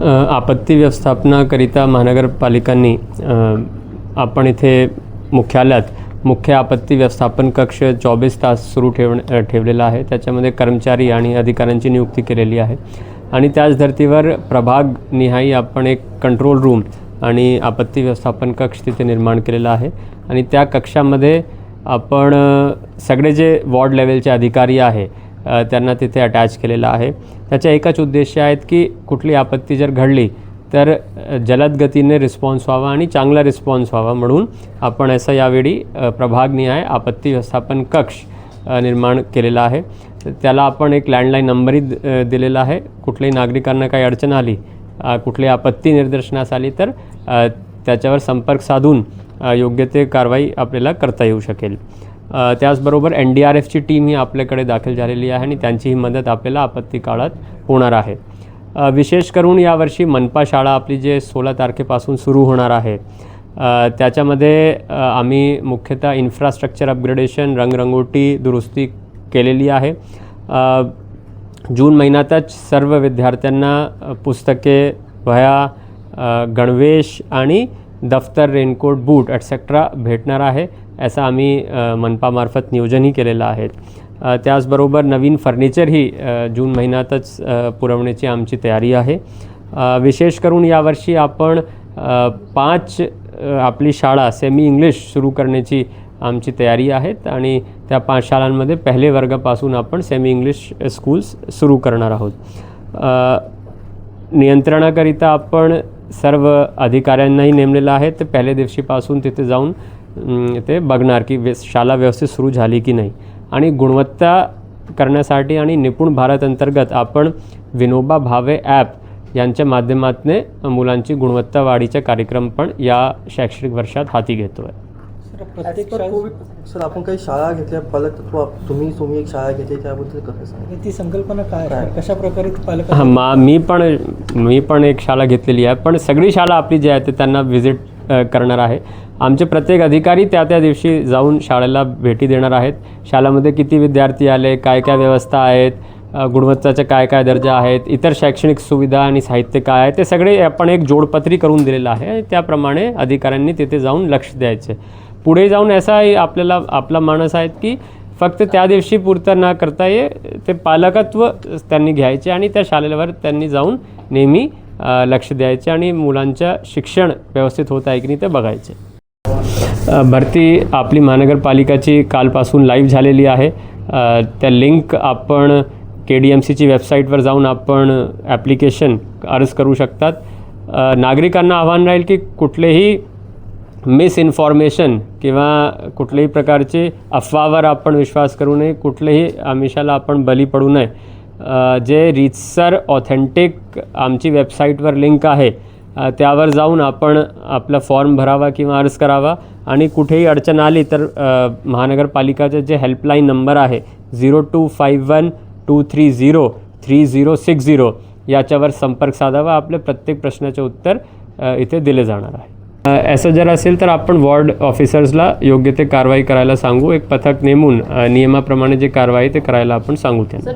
आपत्ती व्यवस्थापनाकरिता महानगरपालिकांनी आपण इथे मुख्यालयात मुख्य आपत्ती व्यवस्थापन कक्ष चोवीस तास सुरू ठेव ठेवलेला आहे. त्याच्यामध्ये कर्मचारी आणि अधिकाऱ्यांची नियुक्ती केलेली आहे. आणि त्याच धर्तीवर प्रभाग निहाई आपण एक कंट्रोल रूम आणि आपत्ती व्यवस्थापन कक्ष तिथे निर्माण केलेला आहे. आणि त्या कक्षामध्ये आपण सगळे जे वॉर्ड लेवलचे अधिकारी आहे त्यांना तिथे अटॅच केलेलं आहे. त्याच्या एकच उद्देश आहेत की कुठली आपत्ती जर घडली तर जलद गतीने रिस्पॉन्स व्हावा आणि चांगला रिस्पॉन्स व्हावा म्हणून आपण असं यावेळी प्रभागनिहाय आपत्ती व्यवस्थापन कक्ष निर्माण केलेला आहे. त्याला आपण एक लँडलाईन नंबरही द- दिलेला आहे. कुठल्याही नागरिकांना काही अडचण आली कुठली आपत्ती निदर्शनास आली तर त्याच्यावर संपर्क साधून योग्य ते कारवाई आपल्याला करता येऊ शकेल. त्याचबरोबर एन डी आर एफची टीम ही आपल्याकडे दाखल झालेली आहे आणि त्यांचीही मदत आपल्याला आपत्ती काळात होणार आहे. विशेष करून यावर्षी मनपा शाळा आपली जे सोळा तारखेपासून सुरू होणार आहे त्याच्यामध्ये आम्ही मुख्यतः इन्फ्रास्ट्रक्चर अपग्रेडेशन रंगरंगोटी दुरुस्ती केलेली आहे. जून महिन्यातच सर्व विद्यार्थ्यांना पुस्तके वह्या गणवेश आणि दफ्तर रेनकोट बूट ॲटसेट्रा भेटणार आहे. असं आम्ही मनपामार्फत नियोजनही केलेलं आहे त्याचबरोबर नवीन फर्निचरही जून महिन्यातच पुरवण्याची आमची तयारी आहे. विशेष करून यावर्षी आपण पाच आपली शाळा सेमी इंग्लिश सुरू करण्याची आमची तयारी आहेत आणि त्या पाच शाळांमध्ये पहिले वर्गापासून आपण सेमी इंग्लिश स्कूल्स सुरू करणार आहोत. नियंत्रणाकरिता आपण सर्व अधिकाऱ्यांनाही नेमलेलं आहे. ते पहिल्या दिवशीपासून तिथे जाऊन ते बघणार की व्य शाळा व्यवस्थित सुरू झाली की नाही. आणि गुणवत्ता करण्यासाठी आणि निपुण भारत अंतर्गत आपण विनोबा भावे ॲप यांच्या माध्यमातून मुलांची गुणवत्ता वाढीचा कार्यक्रम पण या शैक्षणिक वर्षात हाती घेतो आहे सर प्रत्येक आपण काही शाळा घेतल्या पालक तुम्ही तुम्ही एक शाळा घेतली त्याबद्दल कसं सांगा ती संकल्पना काय कशा प्रकारे पालक हां मा मी पण मी पण एक शाळा घेतलेली आहे पण सगळी शाळा आपली जी आहे ते त्यांना व्हिजिट करणार आहे. आमचे प्रत्येक अधिकारी त्या त्या दिवशी जाऊन शाळेला भेटी देणार आहेत. शाळेमध्ये किती विद्यार्थी आले काय काय व्यवस्था आहेत अ, गुणवत्ताचे काय काय दर्जा आहेत इतर शैक्षणिक सुविधा आणि साहित्य काय आहे ते सगळे आपण एक जोडपत्री करून दिलेलं आहे त्याप्रमाणे अधिकाऱ्यांनी तिथे जाऊन लक्ष द्यायचे. पुढे जाऊन असाही आपल्याला आपला मानस आहेत की फक्त त्या दिवशी पुरतं न करता ये ते पालकत्व त्यांनी घ्यायचे आणि त्या शाळेवर त्यांनी जाऊन नेहमी लक्ष द्यायचे आणि मुलांचं शिक्षण व्यवस्थित होत आहे की नाही ते बघायचे. भरती आपली महानगरपालिकाची कालपासून लाईव्ह झालेली आहे. त्या लिंक आपण के डी एम सीची वेबसाईटवर जाऊन आपण ॲप्लिकेशन अर्ज करू शकतात. नागरिकांना आव्हान राहील की कुठलेही मिसइन्फॉर्मेशन किंवा कुठल्याही प्रकारचे अफवावर आपण विश्वास करू नये कुठलेही आमिषाला आपण बली पडू नये. जे रीतसर ऑथेंटिक आमची वेबसाईटवर लिंक आहे त्यावर जाऊन आपण आपला फॉर्म भरावा किंवा अर्ज करावा. आणि कुठेही अडचण आली तर महानगरपालिकाचे जे हेल्पलाईन नंबर आहे zero two five one two three zero three zero six zero याच्यावर संपर्क साधावा. आपल्या प्रत्येक प्रश्नाचे उत्तर इथे दिले जाणार आहे. असं जर असेल तर आपण वॉर्ड ऑफिसर्सला योग्य ते कारवाई करायला सांगू. एक पथक नेमून नियमाप्रमाणे जे कारवाई ते करायला आपण सांगू त्यांना.